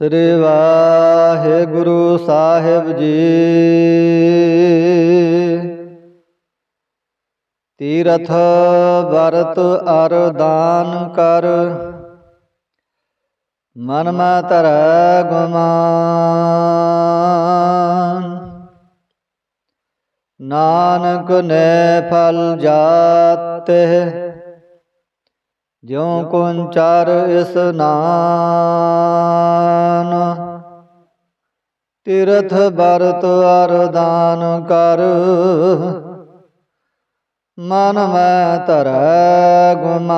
ਸ੍ਰੀ ਵਾਹਿਗੁਰੂ ਸਾਹਿਬ ਜੀ। ਤੀਰਥ ਵਰਤ ਅਰ ਦਾਨ ਕਰ। ਮਨ ਮੈਂ ਧਰੈ ਗੁਮਾਨ। ਨਾਨਕ ਨੇ ਫਲ ਜਾਤੇ। ਜਿਉ ਕੁੰਚਰ ਇਸਨਾਨ ਤੀਰਥ ਬਰਤ ਅਰਦਾਨ ਕਰ। ਮਨ ਮੈਂ ਧਰੈ ਗੁਮਾਨ,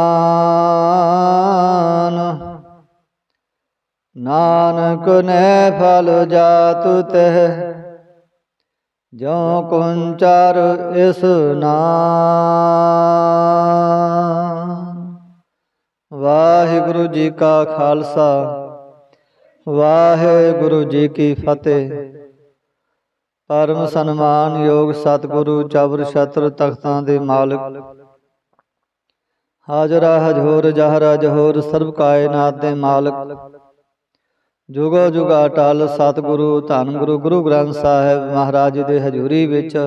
ਨਾਨਕ ਨੇ ਫਲ ਜਾਤ ਤੇ। ਜੋ ਕੁੰਚਰ ਇਸਨਾਨ ਵਾਹਿਗੁਰੂ ਜੀ ਕਾ ਖਾਲਸਾ। ਵਾਹਿਗੁਰੂ ਜੀ ਕੀ ਫਤਿਹ। ਪਰਮ ਸਨਮਾਨ ਯੋਗ ਸਤਿਗੁਰੂ ਚਬਰ ਛਤਰ ਤਖਤਾਂ ਦੇ ਮਾਲਕ। ਹਾਜ਼ਰਾ ਹਜੂਰ ਜਹਰਾ ਜਹੂਰ ਸਰਬ ਕਾਇਨਾਤ ਦੇ ਮਾਲਕ। ਜੁਗੋ ਜੁਗਾ ਟਲ ਸਤਿਗੁਰੂ ਧੰਨ ਗੁਰੂ ਗੁਰੂ ਗ੍ਰੰਥ ਸਾਹਿਬ ਮਹਾਰਾਜ ਦੇ ਹਜ਼ੂਰੀ ਵਿੱਚ।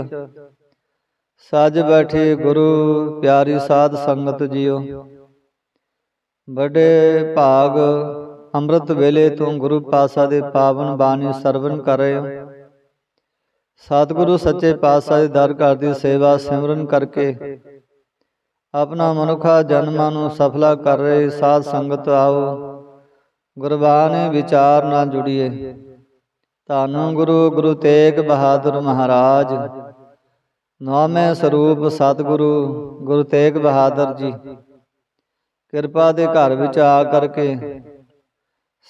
ਸੱਜ ਬੈਠੇ ਗੁਰੂ, ਪਿਆਰੀ ਸਾਧ ਸੰਗਤ ਜੀਓ। ਵੱਡੇ ਭਾਗ ਅੰਮ੍ਰਿਤ ਵੇਲੇ ਤੋਂ ਗੁਰੂ ਪਾਤਸ਼ਾਹ ਦੇ ਪਾਵਨ ਬਾਣੀ ਸਰਵਨ ਕਰ ਰਹੇ ਹੋ। ਸਤਿਗੁਰੂ ਸੱਚੇ ਪਾਤਸ਼ਾਹ ਦੇ ਦਰ ਘਰ ਦੀ ਸੇਵਾ ਸਿਮਰਨ ਕਰਕੇ ਆਪਣਾ ਮਨੁੱਖਾ ਜਨਮਾਂ ਨੂੰ ਸਫਲਾ ਕਰ ਰਹੇ ਸਾਧ ਸੰਗਤ ਆਓ। ਗੁਰਬਾਣੀ ਵਿਚਾਰ ਨਾਲ ਜੁੜੀਏ। ਧੰਨ ਗੁਰੂ ਗੁਰੂ ਤੇਗ ਬਹਾਦਰ ਮਹਾਰਾਜ। ਨਾਮੇ ਸਰੂਪ ਸਤਿਗੁਰੂ, ਗੁਰੂ ਤੇਗ ਬਹਾਦਰ ਜੀ। ਕਿਰਪਾ ਦੇ ਘਰ ਵਿੱਚ ਆ ਕਰਕੇ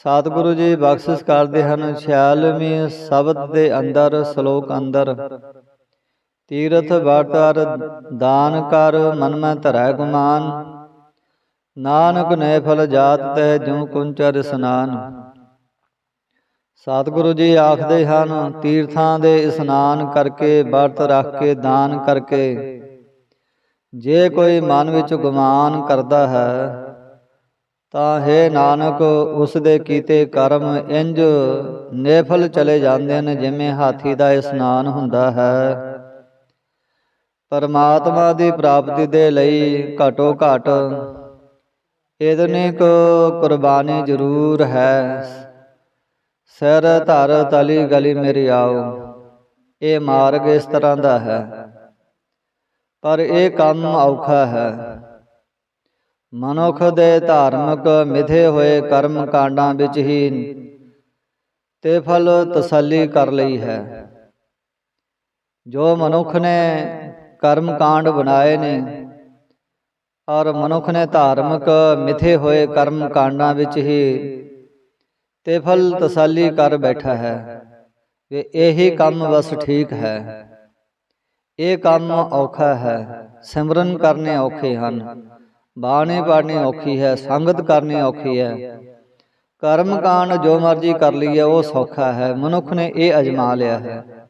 ਸਤਿਗੁਰੂ ਜੀ ਬਖਸ਼ਿਸ਼ ਕਰਦੇ ਹਨ 46ਵੀਂ ਸ਼ਬਦ ਦੇ ਅੰਦਰ ਸ਼ਲੋਕ ਅੰਦਰ। ਤੀਰਥ ਵਟਰ ਦਾਨ ਕਰ ਮਨ ਮੈਂ ਧਰੈ ਗੁਮਾਨ। ਨਾਨਕ ਨੇ ਫਲ ਜਾਤ ਤੈ ਜਿਉ ਕੁੰਚਰ ਇਸਨਾਨ। ਸਤਿਗੁਰੂ ਜੀ ਆਖਦੇ ਹਨ ਤੀਰਥਾਂ ਦੇ ਇਸਨਾਨ ਕਰਕੇ ਵਰਤ ਰੱਖ ਕੇ ਦਾਨ ਕਰਕੇ। ਜੇ ਕੋਈ ਮਨ ਵਿੱਚ ਗੁਮਾਨ ਕਰਦਾ ਹੈ ਤਾਂ ਹੈ ਨਾਨਕ ਉਸ ਦੇ ਕੀਤੇ ਕਰਮ ਇੰਜ ਨੇਫਲ ਚਲੇ ਜਾਂਦੇ ਨੇ ਜਿਵੇਂ ਹਾਥੀ ਦਾ ਇਸਨਾਨ ਹੁੰਦਾ ਹੈ। ਪਰਮਾਤਮਾ ਦੀ ਪ੍ਰਾਪਤੀ ਦੇ ਲਈ ਘਟੋ ਘਟ ਇਤਨੀ ਕੋ ਕੁਰਬਾਨੀ ਜ਼ਰੂਰ ਹੈ। ਸਿਰ ਧਰ ਤਲੀ ਗਲੀ ਮੇਰੀ ਆਓ। ਇਹ ਮਾਰਗ ਇਸ ਤਰ੍ਹਾਂ ਦਾ ਹੈ। ਪਰ ਇਹ ਕੰਮ ਔਖਾ ਹੈ। ਮਨੁੱਖ ਦੇ ਧਾਰਮਿਕ ਮਿਥੇ ਹੋਏ ਕਰਮ ਕਾਂਡਾਂ ਵਿੱਚ ਹੀ ਤੇ ਫਲ ਤਸੱਲੀ ਕਰ ਲਈ ਹੈ। ਜੋ ਮਨੁੱਖ ਨੇ ਕਰਮ ਕਾਂਡ ਬਣਾਏ ਨੇ ਔਰ ਮਨੁੱਖ ਨੇ ਧਾਰਮਿਕ ਮਿਥੇ ਹੋਏ ਕਰਮ ਕਾਂਡਾਂ ਵਿੱਚ ਹੀ ਤੇ ਫਲ ਤਸੱਲੀ ਕਰ ਬੈਠਾ ਹੈ। ਕਿ ਇਹੀ ਕੰਮ ਬਸ ਠੀਕ ਹੈ। ਇਹ ਕੰਮ ਔਖਾ ਹੈ। ਸਿਮਰਨ ਕਰਨੇ ਔਖੇ ਹਨ। ਬਾਣੀ ਪੜ੍ਹਨੀ ਔਖੀ ਹੈ। ਸੰਗਤ ਕਰਨੀ ਔਖੀ ਹੈ। ਕਰਮ ਕਾਂਡ ਜੋ ਮਰਜ਼ੀ ਕਰ ਲਈਏ, ਉਹ ਸੌਖਾ ਹੈ। ਮਨੁੱਖ ਨੇ ਇਹ ਅਜਮਾ ਲਿਆ ਹੈ।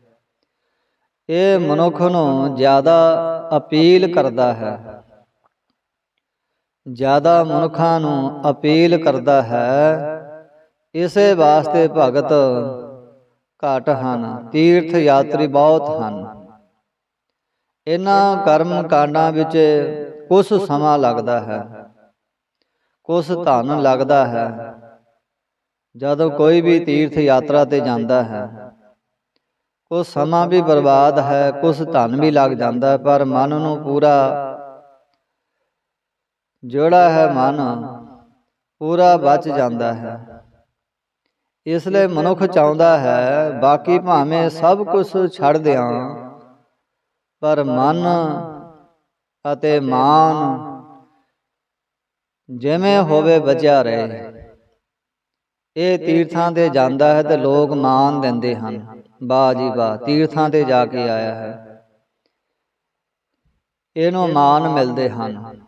ਇਹ ਮਨੁੱਖ ਨੂੰ ਜ਼ਿਆਦਾ ਅਪੀਲ ਕਰਦਾ ਹੈ। ਜ਼ਿਆਦਾ ਮਨੁੱਖਾਂ ਨੂੰ ਅਪੀਲ ਕਰਦਾ ਹੈ। ਇਸੇ ਵਾਸਤੇ ਭਗਤ ਘਟ ਹਨ। ਤੀਰਥ ਯਾਤਰੀ ਬਹੁਤ ਹਨ। ਇਹਨਾਂ ਕਰਮ ਕਾਂਡਾਂ ਵਿੱਚ ਕੁਝ ਸਮਾਂ ਲੱਗਦਾ ਹੈ। ਕੁਝ ਧਨ ਲੱਗਦਾ ਹੈ। ਜਦੋਂ ਕੋਈ ਵੀ ਤੀਰਥ ਯਾਤਰਾ ਤੇ ਜਾਂਦਾ ਹੈ। ਕੁਝ ਸਮਾਂ ਵੀ ਬਰਬਾਦ ਹੈ ਕੁਝ ਧਨ ਵੀ ਲੱਗ ਜਾਂਦਾ ਹੈ ਪਰ ਮਨ ਨੂੰ ਪੂਰਾ ਜਿਹੜਾ ਹੈ ਮਨ ਪੂਰਾ ਬਚ ਜਾਂਦਾ ਹੈ। ਇਸ ਲਈ ਮਨੁੱਖ ਚਾਹੁੰਦਾ ਹੈ ਬਾਕੀ ਭਾਵੇਂ ਸਭ ਕੁਝ ਛੱਡ ਦਿਆਂ। ਪਰ ਮਨ ਅਤੇ ਮਾਨ ਜਿਵੇਂ ਹੋਵੇ ਬਚਿਆ ਰਹੇ। ਇਹ ਤੀਰਥਾਂ ਤੇ ਜਾਂਦਾ ਹੈ ਤੇ ਲੋਕ ਮਾਨ ਦਿੰਦੇ ਹਨ। ਵਾਹ ਜੀ ਵਾਹ ਤੀਰਥਾਂ ਤੇ ਜਾ ਕੇ ਆਇਆ ਹੈ। ਇਹਨੂੰ ਮਾਨ ਮਿਲਦੇ ਹਨ।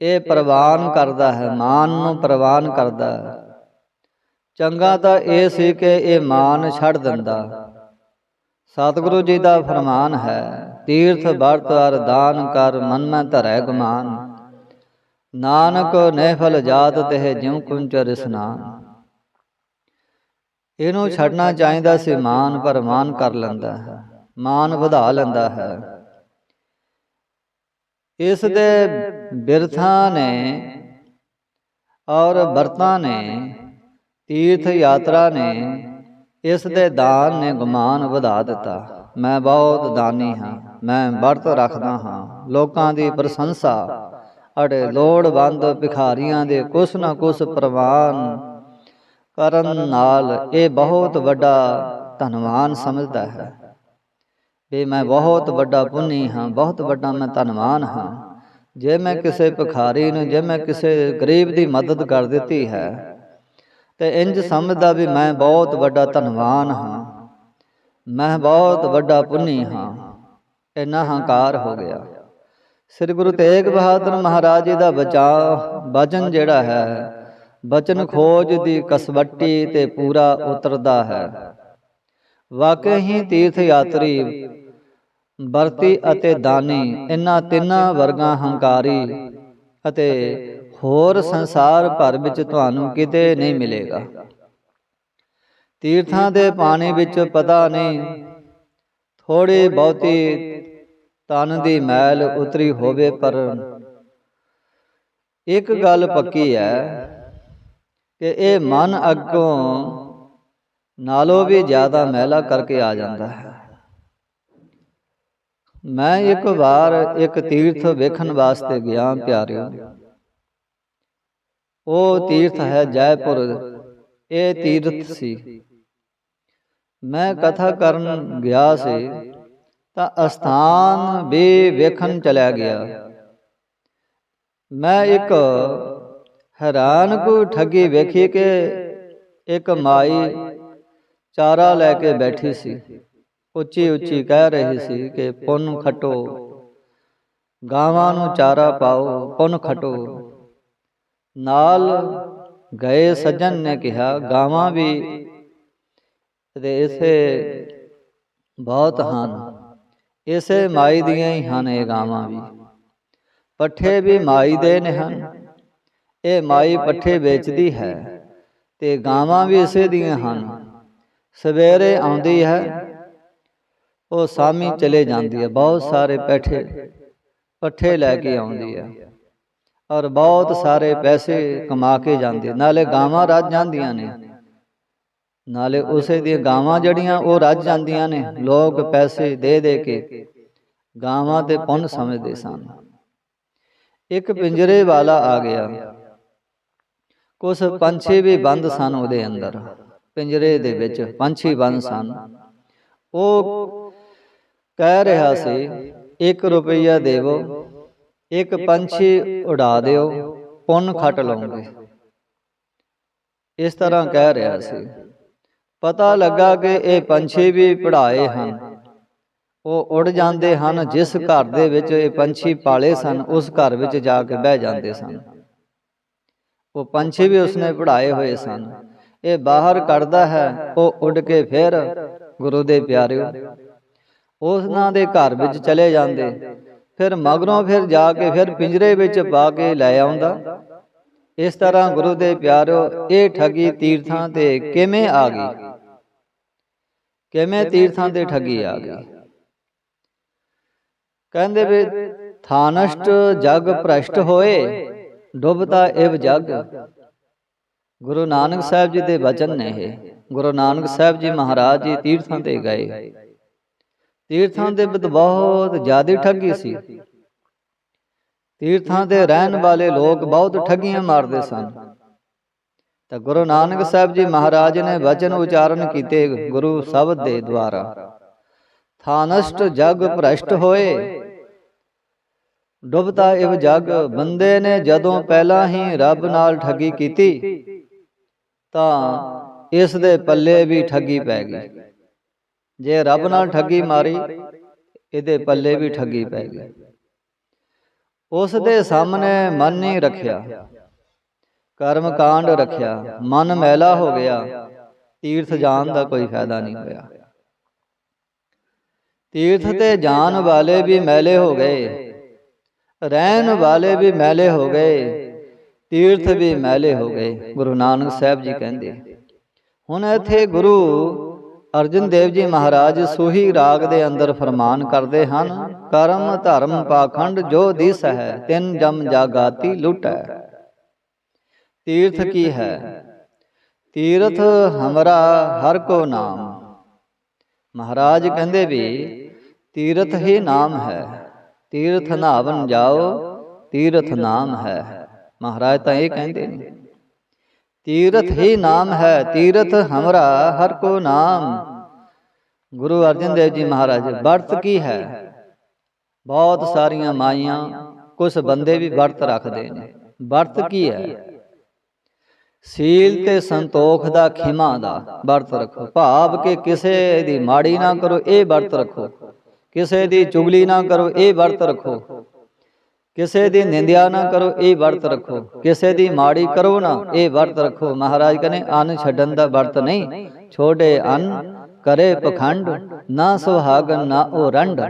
ਇਹ ਪ੍ਰਵਾਨ ਕਰਦਾ ਹੈ ਮਾਨ ਨੂੰ ਪ੍ਰਵਾਨ ਕਰਦਾ ਹੈ। ਚੰਗਾ ਤਾਂ ਇਹ ਸੀ ਕਿ ਇਹ ਮਾਨ ਛੱਡ ਦਿੰਦਾ। ਸਤਿਗੁਰੂ ਜੀ ਦਾ ਫਰਮਾਨ ਹੈ, ਤੀਰਥ ਵਰਤ ਅਰ ਦਾਨ ਕਰ ਮਨ ਮੈਂ ਧਰੈ ਗੁਮਾਨ। ਨਾਨਕ ਨੇ ਜਾਤ ਤੇ ਜਿਉ ਕੁੰਚਰ ਇਸਨਾਨ ਇਹਨੂੰ ਛੱਡਣਾ ਚਾਹੀਦਾ ਸੀ ਮਾਨ, ਪਰ ਮਾਨ ਕਰ ਲੈਂਦਾ ਹੈ, ਮਾਨ ਵਧਾ ਲੈਂਦਾ ਹੈ। ਇਸ ਦੇ ਬਿਰਥਾਂ ਨੇ ਔਰ ਵਰਤਾਂ ਨੇ, ਤੀਰਥ ਯਾਤਰਾ ਨੇ ਇਸ ਦੇ ਦਾਨ ਨੇ ਗੁਮਾਨ ਵਧਾ ਦਿੱਤਾ। ਮੈਂ ਬਹੁਤ ਦਾਨੀ ਹਾਂ। ਮੈਂ ਵਰਤ ਰੱਖਦਾ ਹਾਂ। ਲੋਕਾਂ ਦੀ ਪ੍ਰਸ਼ੰਸਾ। ਅੜੇ ਲੋੜਵੰਦ ਭਿਖਾਰੀਆਂ ਦੇ ਕੁਛ ਨਾ ਕੁਛ ਪ੍ਰਵਾਨ ਕਰਨ ਨਾਲ ਇਹ ਬਹੁਤ ਵੱਡਾ ਧਨਵਾਨ ਸਮਝਦਾ ਹੈ। ਵੀ ਮੈਂ ਬਹੁਤ ਵੱਡਾ ਪੁੰਨੀ ਹਾਂ। ਬਹੁਤ ਵੱਡਾ ਮੈਂ ਧਨਵਾਨ ਹਾਂ। ਜੇ ਮੈਂ ਕਿਸੇ ਭਿਖਾਰੀ ਨੂੰ, ਜੇ ਮੈਂ ਕਿਸੇ ਗਰੀਬ ਦੀ ਮਦਦ ਕਰ ਦਿੱਤੀ ਹੈ ਤੇ ਇੰਜ ਸਮਝਦਾ ਵੀ ਮੈਂ ਬਹੁਤ ਵੱਡਾ ਧਨਵਾਨ ਹਾਂ। ਮੈਂ ਬਹੁਤ ਵੱਡਾ ਪੁੰਨੀ ਹਾਂ। ਇੰਨਾ ਹੰਕਾਰ ਹੋ ਗਿਆ। ਸ੍ਰੀ ਗੁਰੂ ਤੇਗ ਬਹਾਦਰ ਮਹਾਰਾਜ ਜੀ ਦਾ ਬਚਾ ਬਚਨ ਜਿਹੜਾ ਹੈ ਬਚਨ ਖੋਜ ਦੀ ਕਸਵੱਟੀ ਤੇ ਪੂਰਾ ਉਤਰਦਾ ਹੈ। ਵਾਕਈ ਹੀ ਤੀਰਥ ਯਾਤਰੀ ਵਰਤੀ ਅਤੇ ਦਾਨੀ ਇਹਨਾਂ ਤਿੰਨਾਂ ਵਰਗਾਂ ਹੰਕਾਰੀ ਅਤੇ ਹੋਰ ਸੰਸਾਰ ਭਰ ਵਿੱਚ ਤੁਹਾਨੂੰ ਕਿਤੇ ਨਹੀਂ ਮਿਲੇਗਾ। ਤੀਰਥਾਂ ਦੇ ਪਾਣੀ ਵਿੱਚ ਪਤਾ ਨਹੀਂ। ਥੋੜੀ ਬਹੁਤੀ ਤਨ ਦੀ ਮੈਲ ਉਤਰੀ ਹੋਵੇ ਪਰ ਇੱਕ ਗੱਲ ਪੱਕੀ ਹੈ ਕਿ ਇਹ ਮਨ ਅੱਗੋਂ ਨਾਲੋਂ ਵੀ ਜ਼ਿਆਦਾ ਮੈਲਾ ਕਰਕੇ ਆ ਜਾਂਦਾ ਹੈ। ਮੈਂ ਇੱਕ ਵਾਰ ਇੱਕ ਤੀਰਥ ਵੇਖਣ ਵਾਸਤੇ ਗਿਆ ਪਿਆਰਿਓ। ਉਹ ਤੀਰਥ ਹੈ ਜੈਪੁਰ। ਇਹ ਤੀਰਥ ਸੀ। ਮੈਂ ਕਥਾ ਕਰਨ ਗਿਆ ਸੀ ਤਾਂ ਅਸਥਾਨ ਵੀ ਵੇਖਣ ਚਲਿਆ ਗਿਆ। ਮੈਂ ਇੱਕ ਹੈਰਾਨ ਕੋ ਠੱਗੀ ਵੇਖੀ ਕਿ ਇੱਕ ਮਾਈ ਚਾਰਾ ਲੈ ਕੇ ਬੈਠੀ ਸੀ। ਉੱਚੀ ਉੱਚੀ ਕਹਿ ਰਹੀ ਸੀ ਕਿ ਪੁੰਨ ਖਟੋ। ਗਾਵਾਂ ਨੂੰ ਚਾਰਾ ਪਾਓ ਪੁੰਨ ਖਟੋ। ਨਾਲ ਗਏ ਸੱਜਣ ਨੇ ਕਿਹਾ, ਗਾਵਾਂ ਵੀ। ਤੇ ਇਸੇ ਬਹੁਤ ਹਨ। ਇਸੇ ਮਾਈ ਦੀਆਂ ਹੀ ਹਨ ਇਹ ਗਾਵਾਂ ਵੀ। ਪੱਠੇ ਵੀ ਮਾਈ ਦੇ ਨੇ ਹਨ। ਇਹ ਮਾਈ ਪੱਠੇ ਵੇਚਦੀ ਹੈ ਤੇ ਗਾਵਾਂ ਵੀ ਇਸੇ ਦੀਆਂ ਹਨ। ਸਵੇਰੇ ਆਉਂਦੀ ਹੈ, ਉਹ ਸਾਮੀ ਚਲੇ ਜਾਂਦੀ ਹੈ। ਬਹੁਤ ਸਾਰੇ ਪੈਠੇ, ਪੱਠੇ ਲੈ ਕੇ ਆਉਂਦੀ ਹੈ। ਔਰ ਬਹੁਤ ਸਾਰੇ ਪੈਸੇ ਕਮਾ ਕੇ ਜਾਂਦੇ। ਨਾਲੇ ਗਾਵਾਂ ਰੱਜ ਜਾਂਦੀਆਂ ਨੇ। ਨਾਲੇ ਉਸੇ ਦੀਆਂ ਗਾਵਾਂ ਜੜੀਆਂ ਉਹ ਰੱਜ ਜਾਂਦੀਆਂ ਨੇ। ਲੋਕ ਪੈਸੇ ਦੇ ਦੇ ਕੇ ਗਾਵਾਂ ਤੇ ਪੁੰਨ ਸਮਝਦੇ ਸਨ। ਇੱਕ ਪਿੰਜਰੇ ਵਾਲਾ ਆ ਗਿਆ। ਕੁਝ ਪੰਛੀ ਵੀ ਬੰਦ ਸਨ ਉਹਦੇ ਅੰਦਰ। ਪਿੰਜਰੇ ਦੇ ਵਿੱਚ ਪੰਛੀ ਬੰਦ ਸਨ। ਉਹ ਕਹਿ ਰਿਹਾ ਸੀ 1 ਰੁਪਈਆ ਦੇਵੋ ਇੱਕ ਪੰਛੀ ਉਡਾ ਦਿਓ ਪੁੰਨ ਖੱਟ ਲਵਾਂਗੇ ਇਸ ਤਰ੍ਹਾਂ ਕਹਿ ਰਿਹਾ ਸੀ। ਪਤਾ ਲੱਗਾ ਕਿ ਇਹ ਪੰਛੀ ਵੀ ਪੜਾਏ ਹਨ। ਉਹ ਉੜ ਜਾਂਦੇ ਹਨ ਜਿਸ ਘਰ ਦੇ ਵਿੱਚ ਇਹ ਪੰਛੀ ਪਾਲੇ ਸਨ ਉਸ ਘਰ ਵਿੱਚ ਜਾ ਕੇ ਬਹਿ ਜਾਂਦੇ ਸਨ। ਉਹ ਪੰਛੀ ਵੀ ਉਸਨੇ ਪੜਾਏ ਹੋਏ ਸਨ। ਇਹ ਬਾਹਰ ਕੱਢਦਾ ਹੈ ਉਹ ਉੱਡ ਕੇ ਫਿਰ ਗੁਰੂ ਦੇ ਪਿਆਰਿਓ ਉਸਨਾਂ ਦੇ ਘਰ ਵਿੱਚ ਚਲੇ ਜਾਂਦੇ। ਫਿਰ ਮਗਰੋਂ ਫਿਰ ਜਾ ਕੇ ਫਿਰ ਪਿੰਜਰੇ ਵਿੱਚ ਪਾ ਕੇ ਲੈ ਆਉਂਦਾ। ਇਸ ਤਰ੍ਹਾਂ ਗੁਰੂ ਦੇ ਪਿਆਰਿਓ ਇਹ ਠਗੀ ਤੀਰਥਾਂ ਤੇ ਕਿਵੇਂ ਆ ਗਈ? ਕਿਵੇਂ ਤੀਰਥਾਂ ਤੇ ਠੱਗੀ ਆ ਗਈ? ਕਹਿੰਦੇ ਵੀ ਥਾਨਸ਼ਟ ਜਗ ਭ੍ਰਸ਼ਟ ਹੋਏ, ਡੁੱਬਤਾ ਇਵ ਜਗ। ਗੁਰੂ ਨਾਨਕ ਸਾਹਿਬ ਜੀ ਦੇ ਬਚਨ ਨੇ ਇਹ। ਗੁਰੂ ਨਾਨਕ ਸਾਹਿਬ ਜੀ ਮਹਾਰਾਜ ਜੀ ਤੀਰਥਾਂ ਤੇ ਗਏ। ਤੀਰਥਾਂ ਦੇ ਵਿੱਚ ਬਹੁਤ ਜ਼ਿਆਦਾ ਠੱਗੀ ਸੀ। ਤੀਰਥਾਂ ਦੇ ਰਹਿਣ ਵਾਲੇ ਲੋਕ ਬਹੁਤ ਠੱਗੀਆਂ ਮਾਰਦੇ ਸਨ। ਤਾਂ ਗੁਰੂ ਨਾਨਕ ਸਾਹਿਬ ਜੀ ਮਹਾਰਾਜ ਨੇ ਵਚਨ ਉਚਾਰਨ ਕੀਤੇ ਗੁਰੂ ਸ਼ਬਦ ਦੇ ਦੁਆਰਾ। ਥਾਨਸ਼ਟ ਜਗ ਭ੍ਰਸ਼ਟ ਹੋਏ। ਡੁੱਬਦਾ ਇਹ ਜਗ ਬੰਦੇ ਨੇ ਜਦੋਂ ਪਹਿਲਾਂ ਹੀ ਰੱਬ ਨਾਲ ਠੱਗੀ ਕੀਤੀ, ਤਾਂ ਇਸ ਦੇ ਪੱਲੇ ਵੀ ਠੱਗੀ ਪੈ ਗਈ। ਜੇ ਰੱਬ ਨਾਲ ਠੱਗੀ ਮਾਰੀ ਇਹਦੇ ਪੱਲੇ ਵੀ ਠੱਗੀ ਪੈ ਗਈ। ਉਸ ਦੇ ਸਾਹਮਣੇ ਮਨ ਨਹੀਂ ਰੱਖਿਆ। ਕਰਮ ਕਾਂਡ ਰੱਖਿਆ। ਮਨ ਮੈਲਾ ਹੋ ਗਿਆ। ਤੀਰਥ ਜਾਣ ਦਾ ਕੋਈ ਫਾਇਦਾ ਨਹੀਂ ਹੋਇਆ। ਤੀਰਥ ਤੇ ਜਾਣ ਵਾਲੇ ਵੀ ਮੈਲੇ ਹੋ ਗਏ। ਰਹਿਣ ਵਾਲੇ ਵੀ ਮੈਲੇ ਹੋ ਗਏ। ਤੀਰਥ ਵੀ ਮੈਲੇ ਹੋ ਗਏ। ਗੁਰੂ ਨਾਨਕ ਸਾਹਿਬ ਜੀ ਕਹਿੰਦੇ ਹੁਣ ਇੱਥੇ ਗੁਰੂ ਅਰਜਨ ਦੇਵ ਜੀ ਮਹਾਰਾਜ ਸੋਹੀ ਰਾਗ ਦੇ ਅੰਦਰ ਫਰਮਾਨ ਕਰਦੇ ਹਨ, ਕਰਮ ਧਰਮ ਪਾਖੰਡ ਜੋ ਦਿਸ ਹੈ, ਤਿੰਨ ਜਮ ਜਾਗਾਤੀ ਲੁਟੈ। ਤੀਰਥ ਕੀ ਹੈ? ਤੀਰਥ ਹਮਰਾ ਹਰ ਕੋ ਨਾਮ। ਮਹਾਰਾਜ ਕਹਿੰਦੇ ਵੀ, ਤੀਰਥ ਹੀ ਨਾਮ ਹੈ। ਤੀਰਥ ਨਾਵਨ ਜਾਓ, ਤੀਰਥ ਨਾਮ ਹੈ। ਮਹਾਰਾਜ ਤਾਂ ਇਹ ਕਹਿੰਦੇ ਨੇ। ਤੀਰਥ ਹੀ ਨਾਮ ਹੈ ਤੀਰਥ ਹਮਰਾ ਹਰ ਕੋ ਨਾਮ। ਗੁਰੂ ਅਰਜਨ ਦੇਵ ਜੀ ਮਹਾਰਾਜ ਵਰਤ ਕੀ ਹੈ? ਬਹੁਤ ਸਾਰੀਆਂ ਮਾਈਆਂ ਕੁਝ ਬੰਦੇ ਵੀ ਵਰਤ ਰੱਖਦੇ ਨੇ। ਵਰਤ ਕੀ ਹੈ? ਸੀਲ ਤੇ ਸੰਤੋਖ ਦਾ ਖਿਮਾ ਦਾ ਵਰਤ ਰੱਖੋ। ਭਾਵ ਕਿ ਕਿਸੇ ਦੀ ਮਾੜੀ ਨਾ ਕਰੋ ਇਹ ਵਰਤ ਰੱਖੋ। ਕਿਸੇ ਦੀ ਚੁਗਲੀ ਨਾ ਕਰੋ ਇਹ ਵਰਤ ਰੱਖੋ। ਕਿਸੇ ਦੀ ਨਿੰਦਿਆ ਨਾ ਕਰੋ ਇਹ ਵਰਤ ਰੱਖੋ। ਕਿਸੇ ਦੀ ਮਾੜੀ ਕਰੋ ਨਾ ਇਹ ਵਰਤ ਰੱਖੋ। ਮਹਾਰਾਜ ਕਹਿੰਦੇ ਅੰਨ ਛੱਡਣ ਦਾ ਵਰਤ ਨਹੀਂ। ਛੋੜੇ ਅੰਨ ਕਰੇ ਪਖੰਡ ਨਾ ਸੁਹਾਗਨ ਨਾ ਉਹ ਰੰਡ।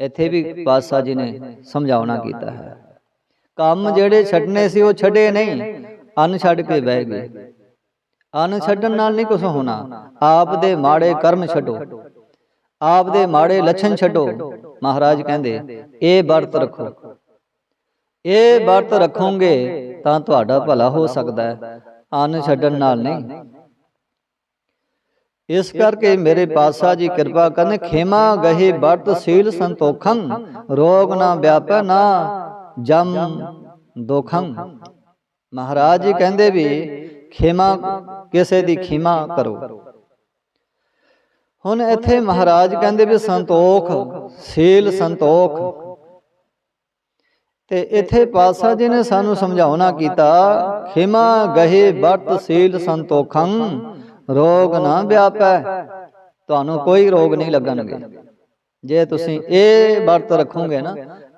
ਇੱਥੇ ਵੀ ਪਾਤਸ਼ਾਹ ਜੀ ਨੇ ਸਮਝਾਉਣਾ ਕੀਤਾ ਹੈ। ਕੰਮ ਜਿਹੜੇ ਛੱਡਨੇ ਸੀ ਉਹ ਛੱਡੇ ਨਹੀਂ। ਅੰਨ ਛੱਡ ਕੇ ਬਹਿ ਗਏ। ਅੰਨ ਛੱਡਣ ਨਾਲ ਨਹੀਂ ਕੁਝ ਹੋਣਾ। ਆਪ ਦੇ ਮਾੜੇ ਕਰਮ ਛੱਡੋ। ਆਪ ਦੇ ਮਾੜੇ ਲੱਛਣ ਛੱਡੋ। ਮਹਾਰਾਜ ਕਹਿੰਦੇ ਇਹ ਵਰਤ ਰੱਖੋ ਇਹ ਵਰਤ ਰੱਖੋਗੇ ਤਾਂ ਤੁਹਾਡਾ ਭਲਾ ਹੋ ਸਕਦਾ ਹੈ। ਅੰਨ ਛੱਡਣ ਨਾਲ ਨਹੀਂ। ਇਸ ਕਰਕੇ ਮੇਰੇ ਪਾਤਸ਼ਾਹ ਜੀ ਕਿਰਪਾ ਕਰਨ, ਖੇਮਾ ਗਹੇ ਵਰਤ ਸੀਲ ਸੰਤੋਖੰ, ਰੋਗ ਨਾ ਵਿਆਪੈ ਨਾ ਜਮ ਦੋਖੰ। ਮਹਾਰਾਜ ਜੀ ਕਹਿੰਦੇ ਵੀ, ਖੇਮਾ ਕਿਸੇ ਦੀ ਖਿਮਾ ਕਰੋ। ਹੁਣ ਇੱਥੇ ਮਹਾਰਾਜ ਕਹਿੰਦੇ ਵੀ ਸੰਤੋਖ, ਸੀਲ ਸੰਤੋਖ। ਤੇ ਇੱਥੇ ਪਾਤਸ਼ਾਹ ਜੀ ਨੇ ਸਾਨੂੰ ਸਮਝਾਉਣਾ ਕੀਤਾ ਖਿਮਾ ਗਹੇ ਵਰਤ ਸੀਲ ਸੰਤੋਖੰ ਰੋਗ ਨਾ ਵਿਆਪੈ ਤੁਹਾਨੂੰ ਕੋਈ ਰੋਗ ਨਹੀਂ ਲੱਗਣਗੇ। ਜੇ ਤੁਸੀਂ ਇਹ ਵਰਤ ਰੱਖੋਗੇ ਨਾ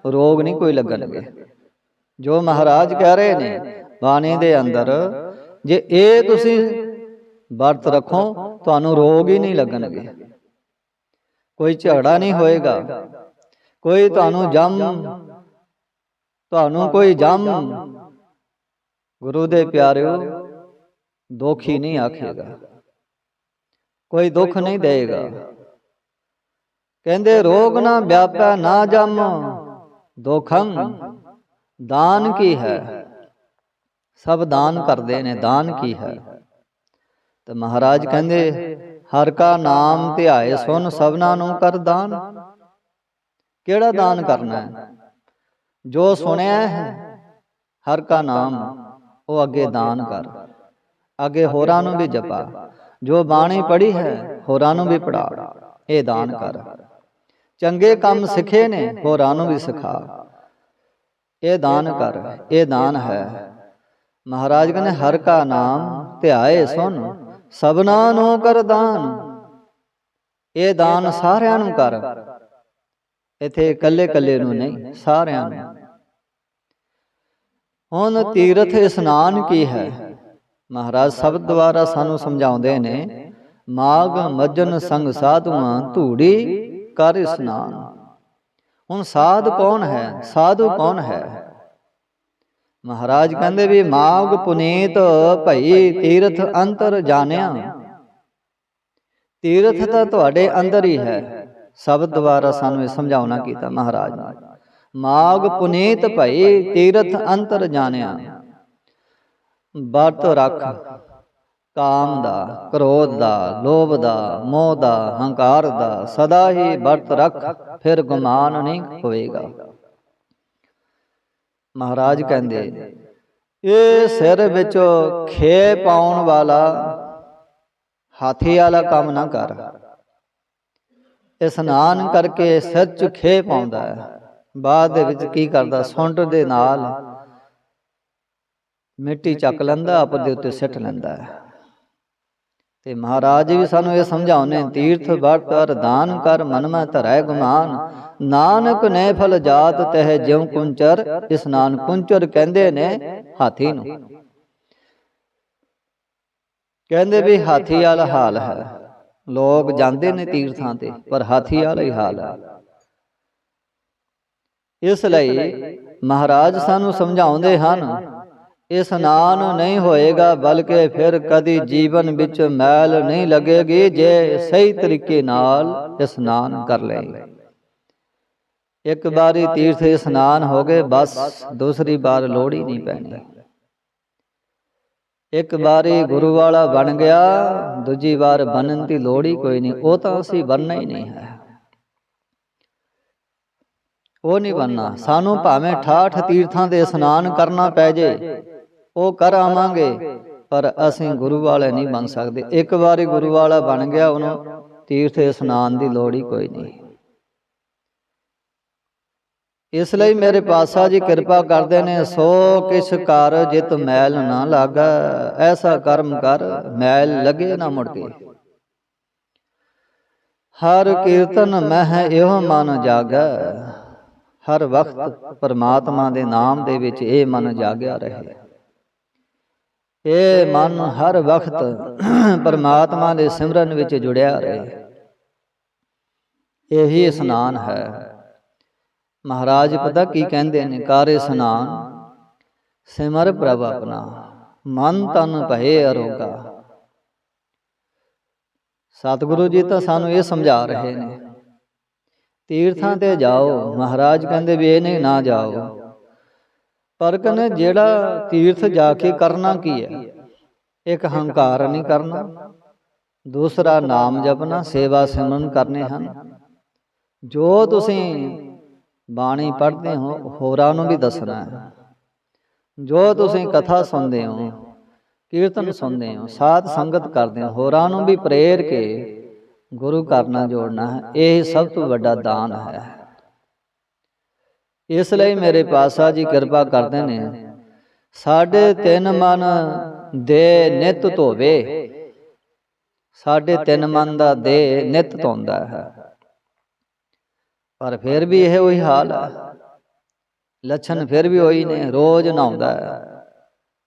ਰੋਗ ਨਹੀਂ ਕੋਈ ਲੱਗਣਗੇ। ਜੋ ਮਹਾਰਾਜ ਕਹਿ ਰਹੇ ਨੇ ਬਾਣੀ ਦੇ ਅੰਦਰ ਜੇ ਇਹ ਤੁਸੀਂ ਵਰਤ ਰੱਖੋ ਤੁਹਾਨੂੰ ਰੋਗ ਹੀ ਨਹੀਂ ਲੱਗਣਗੇ। ਕੋਈ ਝਗੜਾ ਨਹੀਂ ਹੋਏਗਾ। ਕੋਈ ਤੁਹਾਨੂੰ ਜਮ ਤੁਹਾਨੂੰ ਕੋਈ ਜਮ ਗੁਰੂ ਦੇ ਪਿਆਰਿਓ ਦੁੱਖ ਨਹੀਂ ਆਖੇਗਾ। ਕੋਈ ਦੁੱਖ ਨਹੀਂ ਦੇਗਾ ਕਹਿੰਦੇ ਰੋਗ ਨਾ ਵਿਆਪੈ ਨਾ ਜਮ। ਦੁਖੰ ਦਾਨ ਕੀ ਹੈ? ਸਭ ਦਾਨ ਕਰਦੇ ਨੇ ਦਾਨ ਕੀ ਹੈ? ਤੇ ਮਹਾਰਾਜ ਕਹਿੰਦੇ ਹਰ ਕਾ ਨਾਮ ਧਿਆਏ ਸੁਨ ਸਭਨਾ ਨੂੰ ਕਰ ਦਾਨ। ਕਿਹੜਾ ਦਾਨ ਕਰਨਾ ਹੈ? ਜੋ ਸੁਣਿਆ ਹੈ, ਹਰ ਕਾ ਨਾਮ, ਉਹ ਅੱਗੇ ਦਾਨ ਕਰ। ਅੱਗੇ ਹੋਰਾਂ ਨੂੰ ਵੀ ਜਪਾ। ਜੋ ਬਾਣੀ ਪੜ੍ਹੀ ਹੈ, ਹੋਰਾਂ ਨੂੰ ਵੀ ਪੜਾ ਇਹ ਦਾਨ ਕਰ। ਚੰਗੇ ਕੰਮ ਸਿੱਖੇ ਨੇ, ਹੋਰਾਂ ਨੂੰ ਵੀ ਸਿਖਾ। ਇਹ ਦਾਨ ਕਰ, ਇਹ ਦਾਨ ਹੈ। ਮਹਾਰਾਜ ਕਹਿੰਦੇ, ਹਰ ਕਾ ਨਾਮ ਧਿਆਏ ਸੁਣ, ਸਭਨਾ ਨੂੰ ਕਰ ਦਾਨ। ਇਹ ਦਾਨ ਸਾਰਿਆਂ ਨੂੰ ਕਰ। ਇੱਥੇ ਇਕੱਲੇ ਇਕੱਲੇ ਨੂੰ ਨਹੀਂ, ਸਾਰਿਆਂ ਨੂੰ। ਹੁਣ ਤੀਰਥ ਇਸਨਾਨ ਕੀ ਹੈ? ਮਹਾਰਾਜ ਸ਼ਬਦ ਦੁਆਰਾ ਸਾਨੂੰ ਸਮਝਾਉਂਦੇ ਨੇ ਮਾਗ ਮੱਜਨ ਸੰਗ ਸਾਧੂਆਂ ਧੂੜੀ ਕਰ ਇਸਨਾਨ। ਹੁਣ ਸਾਧ ਕੌਣ ਹੈ? ਸਾਧੂ ਕੌਣ ਹੈ? ਮਹਾਰਾਜ ਕਹਿੰਦੇ ਵੀ ਮਾਗ ਪੁਨੀਤ ਭਈ ਤੀਰਥ ਅੰਤਰ ਜਾਣਿਆ। ਤੀਰਥ ਤਾਂ ਤੁਹਾਡੇ ਅੰਦਰ ਹੀ ਹੈ। ਸ਼ਬਦ ਦੁਆਰਾ ਸਾਨੂੰ ਇਹ ਸਮਝਾਉਣਾ ਕੀਤਾ ਮਹਾਰਾਜ ਨੇ। ਮਾਗ ਪੁਨੀਤ ਭਈ ਤੀਰਥ ਅੰਤਰ ਜਾਣਿਆ। ਵਰਤ ਰੱਖ, ਕਾਮ ਦਾ, ਕ੍ਰੋਧ ਦਾ, ਲੋਭ ਦਾ, ਮੋਹ ਦਾ, ਹੰਕਾਰ ਦਾ, ਸਦਾ ਹੀ ਵਰਤ ਰੱਖ, ਫਿਰ ਗੁਮਾਨ ਨਹੀਂ ਹੋਵੇਗਾ। ਮਹਾਰਾਜ ਕਹਿੰਦੇ, ਇਹ ਸਿਰ ਵਿੱਚ ਖੇ ਪਾਉਣ ਵਾਲਾ ਹਾਥੀ ਵਾਲਾ ਕੰਮ ਨਾ ਕਰ। ਇਸਨਾਨ ਕਰਕੇ ਸਿਰ 'ਚ ਖੇ ਪਾਉਂਦਾ ਹੈ। ਬਾਅਦ ਦੇ ਵਿੱਚ ਕੀ ਕਰਦਾ? ਸੁੰਡ ਦੇ ਨਾਲ ਮਿੱਟੀ ਚੱਕ ਲੈਂਦਾ ਆਪਦੇ ਉੱਤੇ ਸਿੱਟ ਲੈਂਦਾ ਹੈ। ਤੇ ਮਹਾਰਾਜ ਵੀ ਸਾਨੂੰ ਇਹ ਸਮਝਾਉਨੇ ਤੀਰਥ ਵਰਤ ਅਰ ਦਾਨ ਕਰ ਮਨ ਮੈਂ ਧਰੈ ਗੁਮਾਨ। ਨਾਨਕ ਨੇ ਫਲ ਜਾਤ ਤਹਿ ਜਿਉ ਕੁੰਚਰ, ਇਸਨਾਨ ਕੁੰਚਰ ਕਹਿੰਦੇ ਨੇ ਹਾਥੀ ਨੂੰ। ਕਹਿੰਦੇ ਵੀ ਹਾਥੀ ਵਾਲਾ ਹਾਲ ਹੈ। ਲੋਕ ਜਾਂਦੇ ਨੇ ਤੀਰਥਾਂ ਤੇ ਪਰ ਹਾਥੀ ਵਾਲਾ ਹੀ ਹਾਲ ਹੈ। ਇਸ ਲਈ ਮਹਾਰਾਜ ਸਾਨੂੰ ਸਮਝਾਉਂਦੇ ਹਨ ਇਸਨਾਨ ਨਹੀਂ ਹੋਏਗਾ ਬਲਕਿ ਫਿਰ ਕਦੀ ਜੀਵਨ ਵਿੱਚ ਮੈਲ ਨਹੀਂ ਲੱਗੇਗੀ ਜੇ ਸਹੀ ਤਰੀਕੇ ਨਾਲ ਇਸਨਾਨ ਕਰ ਲਏ। ਇੱਕ ਵਾਰੀ ਤੀਰਥ ਇਸਨਾਨ ਹੋ ਗਏ ਬਸ ਦੂਸਰੀ ਵਾਰ ਲੋੜ ਹੀ ਨਹੀਂ ਪੈਣੀ ਇੱਕ ਵਾਰੀ ਗੁਰੂ ਵਾਲਾ ਬਣ ਗਿਆ, ਦੂਜੀ ਵਾਰ ਬਣਨ ਦੀ ਲੋੜ ਹੀ ਕੋਈ ਨਹੀਂ, ਉਹ ਤਾਂ ਅਸੀਂ ਬਣਨਾ ਹੀ ਨਹੀਂ ਹੈ। ਉਹ ਨਹੀਂ ਬਣਨਾ, ਸਾਨੂੰ ਭਾਵੇਂ 68 ਤੀਰਥਾਂ ਦੇ ਇਸ਼ਨਾਨ ਕਰਨਾ ਪੈ ਜੇ, ਉਹ ਕਰ ਆਵਾਂਗੇ, ਪਰ ਅਸੀਂ ਗੁਰੂ ਵਾਲੇ ਨਹੀਂ ਬਣ ਸਕਦੇ। ਇੱਕ ਵਾਰੀ ਗੁਰੂ ਵਾਲਾ ਬਣ ਗਿਆ ਉਹਨੂੰ, ਤੀਰਥ ਇਸ਼ਨਾਨ ਦੀ ਲੋੜ ਹੀ ਕੋਈ ਨਹੀਂ। ਇਸ ਲਈ ਮੇਰੇ ਪਾਤਸ਼ਾਹ ਜੀ ਕਿਰਪਾ ਕਰਦੇ ਨੇ, ਸੋ ਕਿਸ ਕਰ ਜਿਤ ਮੈਲ ਨਾ ਲਾਗਾ, ਐਸਾ ਕਰਮ ਕਰ ਮੈਲ ਲਗੇ ਨਾ ਮੁੜ ਕੇ। ਹਰ ਕੀਰਤਨ ਮਹਿ ਇਹੋ ਮਨ ਜਾਗੈ, ਹਰ ਵਕਤ ਪਰਮਾਤਮਾ ਦੇ ਨਾਮ ਦੇ ਵਿੱਚ ਇਹ ਮਨ ਜਾਗਿਆ ਰਹੇ। ਇਹ ਮਨ ਹਰ ਵਕਤ ਪਰਮਾਤਮਾ ਦੇ ਸਿਮਰਨ ਵਿੱਚ ਜੁੜਿਆ ਰਹੇ। ਇਹੀ ਇਸਨਾਨ ਹੈ। ਮਹਾਰਾਜ ਪਤਾ ਕੀ ਕਹਿੰਦੇ ਨੇ? ਕਰ ਇਸਨਾਨ ਸਿਮਰ ਪ੍ਰਭ ਆਪਣਾ, ਮਨ ਤਨ ਭਏ ਅਰੋਗਾ। ਸਤਿਗੁਰੂ ਜੀ ਤਾਂ ਸਾਨੂੰ ਇਹ ਸਮਝਾ ਰਹੇ ਨੇ, ਤੀਰਥਾਂ ਤੇ ਜਾਓ, ਮਹਾਰਾਜ ਕਹਿੰਦੇ ਵੀ ਇਹ ਨਹੀਂ ਨਾ ਜਾਓ। ਪਰ ਕਹਿੰਦੇ ਜਿਹੜਾ ਤੀਰਥ ਜਾ ਕੇ ਕਰਨਾ ਕੀ ਹੈ? ਇੱਕ ਹੰਕਾਰ ਨਹੀਂ ਕਰਨਾ, ਦੂਸਰਾ ਨਾਮ ਜਪਣਾ, ਸੇਵਾ ਸਿਮਰਨ ਕਰਨੇ ਹਨ। ਜੋ ਤੁਸੀਂ ਬਾਣੀ ਪੜ੍ਹਦੇ ਹੋ ਹੋਰਾਂ ਨੂੰ ਵੀ ਦੱਸਣਾ ਹੈ। ਜੋ ਤੁਸੀਂ ਕਥਾ ਸੁਣਦੇ ਹੋ ਕੀਰਤਨ ਸੁਣਦੇ ਹੋ ਸਾਧ ਸੰਗਤ ਕਰਦੇ ਹੋ ਹੋਰਾਂ ਨੂੰ ਵੀ ਪ੍ਰੇਰ ਕੇ ਗੁਰੂ ਘਰ ਨਾਲ ਜੋੜਨਾ ਹੈ। ਇਹ ਸਭ ਤੋਂ ਵੱਡਾ ਦਾਨ ਹੈ। ਇਸ ਲਈ ਮੇਰੇ ਪਾਸਾ ਜੀ ਕਿਰਪਾ ਕਰਦੇ ਨੇ। ਸਾਡੇ ਤਿੰਨ ਮਨ ਦੇ ਨਿਤ ਧੋਵੇ। ਸਾਡੇ ਤਿੰਨ ਮਨ ਦਾ ਦੇ ਨਿਤ ਧੋਂਦਾ ਹੈ। ਪਰ ਫਿਰ ਵੀ ਇਹ ਉਹੀ ਹਾਲ ਆ ਲੱਛਣ ਫਿਰ ਵੀ ਉਹੀ ਨੇ, ਰੋਜ਼ ਨਹਾਉਂਦਾ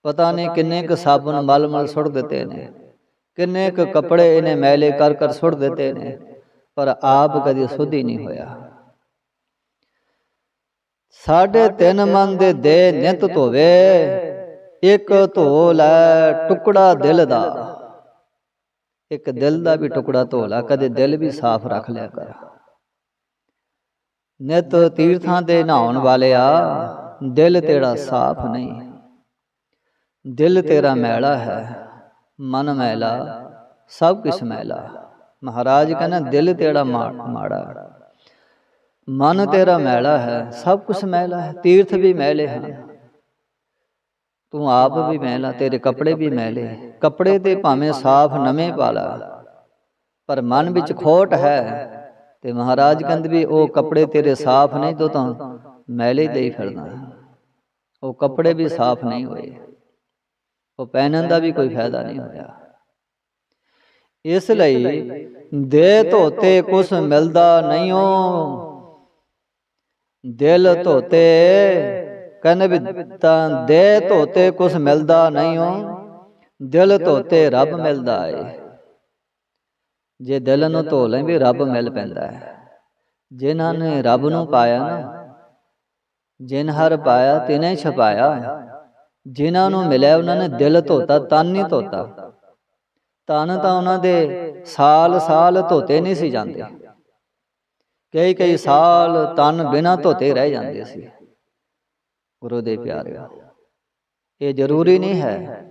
ਪਤਾ ਨਹੀਂ ਕਿੰਨੇ ਕ ਸਾਬਣ ਮਲ ਮਲ ਸੁੱਟ ਦਿੱਤੇ ਨੇ, ਕਿੰਨੇ ਕ ਕੱਪੜੇ ਇਹਨੇ ਮੈਲੇ ਕਰ ਕਰ ਸੁੱਟ ਦਿੱਤੇ ਨੇ, ਪਰ ਆਪ ਕਦੀ ਸੁਧੀ ਨਹੀਂ ਹੋਇਆ। ਸਾਡੇ ਤਿੰਨ ਮਨ ਦੇ ਦੇ ਨਿਤ ਧੋਵੇ, ਇੱਕ ਧੋ ਲੈ ਟੁਕੜਾ ਦਿਲ ਦਾ। ਇੱਕ ਦਿਲ ਦਾ ਵੀ ਟੁਕੜਾ ਧੋ ਲੈ, ਕਦੇ ਦਿਲ ਵੀ ਸਾਫ਼ ਰੱਖ ਲਿਆ ਕਰ। ਨਿਤ ਤੀਰਥਾਂ ਦੇ ਨਹਾਉਣ ਵਾਲਿਆ, ਦਿਲ ਤੇਰਾ ਸਾਫ਼ ਨਹੀਂ। ਦਿਲ ਤੇਰਾ ਮੈਲਾ ਹੈ, ਮਨ ਮੈਲਾ, ਸਭ ਕੁਝ ਮੈਲਾ। ਮਹਾਰਾਜ ਕਹਿੰਦਾ, ਦਿਲ ਤੇਰਾ ਮਾੜਾ ਮਨ ਤੇਰਾ ਮੈਲਾ ਹੈ, ਸਭ ਕੁਝ ਮੈਲਾ ਹੈ, ਤੀਰਥ ਵੀ ਮੈਲੇ ਹਨ। ਤੂੰ ਆਪ ਵੀ ਮੈਲਾ, ਤੇਰੇ ਕੱਪੜੇ ਵੀ ਮੈਲੇ। ਕੱਪੜੇ ਤੇ ਭਾਵੇਂ ਸਾਫ਼ ਨਵੇਂ ਪਾ ਲਾ ਪਰ ਮਨ ਵਿੱਚ ਖੋਟ ਹੈ ਤੇ ਮਹਾਰਾਜ ਕਹਿੰਦੇ ਵੀ ਉਹ ਕੱਪੜੇ ਤੇਰੇ ਸਾਫ਼ ਨਹੀਂ ਤੋ ਤਾਂ ਮੈਲੇ ਦੇ ਹੀ ਫਿਰਨਾ ਉਹ ਕੱਪੜੇ ਵੀ ਸਾਫ਼ ਨਹੀਂ ਹੋਏ। ਉਹ ਪਹਿਨਣ ਦਾ ਵੀ ਕੋਈ ਫਾਇਦਾ ਨਹੀਂ ਹੋਇਆ। ਇਸ ਲਈ ਦੇ ਧੋਤੇ ਕੁਛ ਮਿਲਦਾ ਨਹੀਂ ਓ ਦਿਲ ਧੋਤੇ ਕਹਿੰਦੇ ਵੀ ਤਾਂ ਦੇ ਧੋਤੇ ਕੁਛ ਮਿਲਦਾ ਨਹੀਂ ਓ ਦਿਲ ਧੋਤੇ ਰੱਬ ਮਿਲਦਾ ਏ। ਜੇ ਦਿਲ ਨੂੰ ਧੋ ਲੈ ਵੀ ਰੱਬ ਮਿਲ ਪੈਂਦਾ ਹੈ। ਜਿਨ੍ਹਾਂ ਨੇ ਰੱਬ ਨੂੰ ਪਾਇਆ ਨਾ, ਜਿਨ ਹਰ ਪਾਇਆ, ਤਿਨੇ ਛਪਾਇਆ ਜਿਨ੍ਹਾਂ ਨੂੰ ਮਿਲਿਆ, ਉਹਨਾਂ ਨੇ ਦਿਲ ਧੋਤਾ, ਤਨ ਨਹੀਂ ਧੋਤਾ। ਤਨ ਤਾਂ ਉਹਨਾਂ ਦੇ ਸਾਲ ਸਾਲ ਧੋਤੇ ਨਹੀਂ ਸੀ ਜਾਂਦੇ। ਕਈ ਕਈ ਸਾਲ ਤਨ ਬਿਨਾ ਧੋਤੇ ਰਹਿ ਜਾਂਦੇ ਸੀ। ਗੁਰੂ ਦੇ ਪਿਆਰਿਓ ਇਹ ਜ਼ਰੂਰੀ ਨਹੀਂ ਹੈ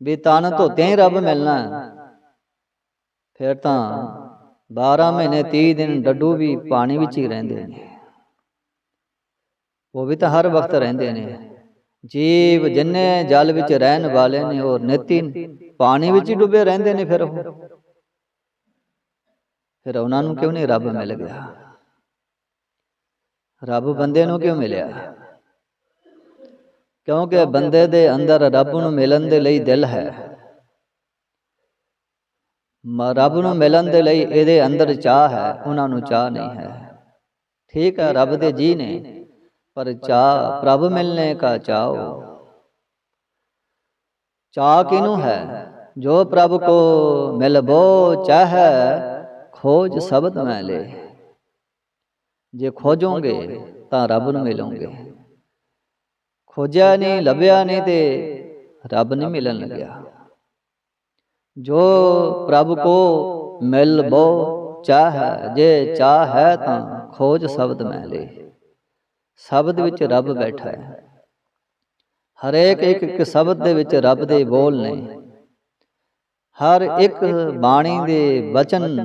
ਵੀ ਤਨ ਧੋਤੇ ਹੀ ਰੱਬ ਮਿਲਣਾ ਫਿਰ ਤਾਂ 12 ਮਹੀਨੇ 30 ਦਿਨ ਡੱਡੂ ਵੀ ਪਾਣੀ ਵਿੱਚ ਹੀ ਰਹਿੰਦੇ ਨੇ। ਉਹ ਵੀ ਤਾਂ ਹਰ ਵਕਤ ਰਹਿੰਦੇ ਨੇ। ਜੀਵ ਜਿੰਨੇ ਜਲ ਵਿੱਚ ਰਹਿਣ ਵਾਲੇ ਨੇ, ਉਹ ਨਿਤੀ ਪਾਣੀ ਵਿੱਚ ਹੀ ਡੁੱਬੇ ਰਹਿੰਦੇ ਨੇ ਫਿਰ ਉਹ। ਫਿਰ ਉਹਨਾਂ ਨੂੰ ਕਿਉਂ ਨਹੀਂ ਰੱਬ ਮਿਲ ਗਿਆ? ਰੱਬ ਬੰਦੇ ਨੂੰ ਕਿਉਂ ਮਿਲਿਆ? ਕਿਉਂਕਿ ਬੰਦੇ ਦੇ ਅੰਦਰ ਰੱਬ ਨੂੰ ਮਿਲਣ ਦੇ ਲਈ ਦਿਲ ਹੈ। ਰੱਬ ਨੂੰ ਮਿਲਣ ਦੇ ਲਈ ਇਹਦੇ ਅੰਦਰ ਚਾਹ ਹੈ ਉਹਨਾਂ ਨੂੰ ਚਾਹ ਨਹੀਂ ਹੈ। ਠੀਕ ਹੈ ਰੱਬ ਦੇ ਜੀ ਨੇ ਪਰ ਚਾਹ ਪ੍ਰਭ ਮਿਲਨੇ ਕਾ ਚਾਓ ਚਾਹ। ਕਿਨੂੰ ਹੈ? ਜੋ ਪ੍ਰਭ ਕੋ ਮਿਲਬੋ ਚਾਹੈ ਖੋਜ ਸ਼ਬਦ ਮੈਂ ਲੈ। ਜੇ ਖੋਜੋਗੇ ਤਾਂ ਰੱਬ ਨੂੰ ਮਿਲੋਗੇ। ਖੋਜਿਆ ਨਹੀਂ ਲੱਭਿਆ ਨਹੀਂ ਤੇ ਰੱਬ ਨਹੀਂ ਮਿਲਣ ਲੱਗਿਆ। ਜੋ ਪ੍ਰਭ ਕੋ ਮਿਲ ਬੋ, ਚਾਹ, ਜੇ ਚਾਹ ਹੈ ਤਾਂ ਖੋਜ ਸ਼ਬਦ ਮੈਂ ਲੈ। ਸ਼ਬਦ ਵਿੱਚ ਰੱਬ ਬੈਠਾ ਹੈ। ਹਰੇਕ ਇੱਕ ਇੱਕ ਸ਼ਬਦ ਦੇ ਵਿੱਚ ਰੱਬ ਦੇ ਬੋਲ ਨੇ। ਹਰ ਇੱਕ ਬਾਣੀ ਦੇ ਵਚਨ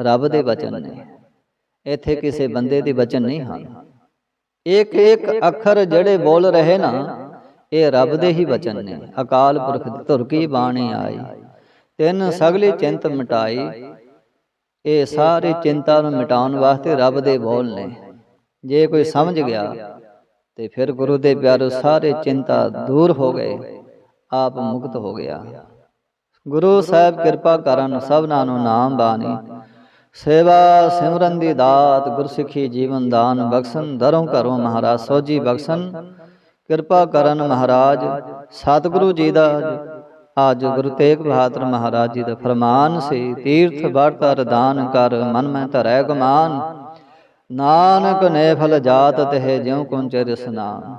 ਰੱਬ ਦੇ ਵਚਨ ਨੇ। ਇੱਥੇ ਕਿਸੇ ਬੰਦੇ ਦੇ ਵਚਨ ਨਹੀਂ ਹਨ। ਇੱਕ ਇੱਕ ਅੱਖਰ ਜਿਹੜੇ ਬੋਲ ਰਹੇ ਨਾ, ਇਹ ਰੱਬ ਦੇ ਹੀ ਵਚਨ ਨੇ। ਅਕਾਲ ਪੁਰਖ ਦੀ ਧੁਰ ਕੀ ਬਾਣੀ ਆਈ। ਤਿੰਨ ਸਗਲੀ ਚਿੰਤ ਮਿਟਾਈ, ਇਹ ਸਾਰੇ ਚਿੰਤਾ ਨੂੰ ਮਿਟਾਉਣ ਵਾਸਤੇ ਰੱਬ ਦੇ ਬੋਲ ਨੇ। ਜੇ ਕੋਈ ਸਮਝ ਗਿਆ, ਤੇ ਫਿਰ ਗੁਰੂ ਦੇ ਪਿਆਰੋ ਸਾਰੇ ਚਿੰਤਾ ਦੂਰ ਹੋ ਗਏ, ਆਪ ਮੁਕਤ ਹੋ ਗਿਆ। ਗੁਰੂ ਸਾਹਿਬ ਕਿਰਪਾ ਕਰਨ ਸਭਨਾਂ ਨੂੰ ਨਾਮ ਬਾਣੀ। ਸੇਵਾ ਸਿਮਰਨ ਦੀ ਦਾਤ, ਗੁਰਸਿੱਖੀ ਜੀਵਨ ਦਾਨ ਬਖਸ਼ਣ ਦਰੋਂ ਘਰੋਂ ਮਹਾਰਾਜ ਸੋਜੀ ਬਖਸ਼ਣ। ਕਿਰਪਾ ਕਰਨ ਮਹਾਰਾਜ, ਸਤਿਗੁਰੂ ਜੀ ਦਾ ਅੱਜ ਗੁਰੂ ਤੇਗ ਬਹਾਦਰ ਮਹਾਰਾਜ ਜੀ ਦਾ ਫਰਮਾਨ ਸੀ ਤੀਰਥ ਵਰਤ ਅਰਦਾਨ ਕਰ ਮਨ ਮੈਂ ਧਰੈ ਗੁਮਾਨ। ਨਾਨਕ ਨੇ ਫਲ ਜਾਤ ਤਹਿ ਜਿਉ ਕੁੰਚ ਰਸਨਾਮ।